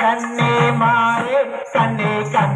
கண்ணே மாறு கண்ணே கண்ணே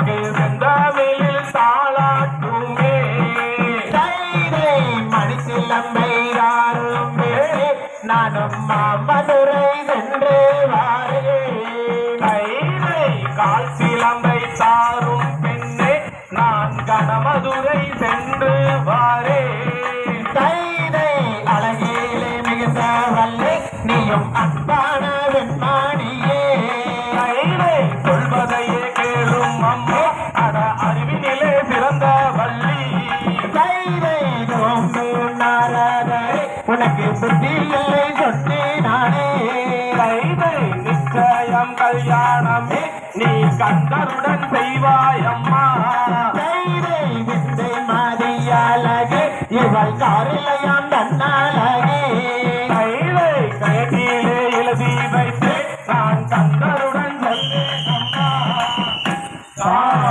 உனக்கு செந்தமிழில் தாளாட்டுமே மணிச்சிலம்பை யாருமே நானும் மாமதுரை சென்று வாரேன் கால் சிலம்பை தாரும் பெண்ணே நான் கனமதுரை சென்று வாரேன் கைதை அழகிலே மிகுந்த வல்லை நீயும் அன்பான வெண்மானியே சுத்தி இல்லை சொட்டி நானே. ரைதை நிச்சயம் கல்யாணமே. நீ கந்தருடன் செய்வாயம்மா ரைதை வித்தை மதியழகே இவள் காரிலையாம் தன்னாலகே. கைதை கைதியிலே எழுதி வைத்து. நான் தந்த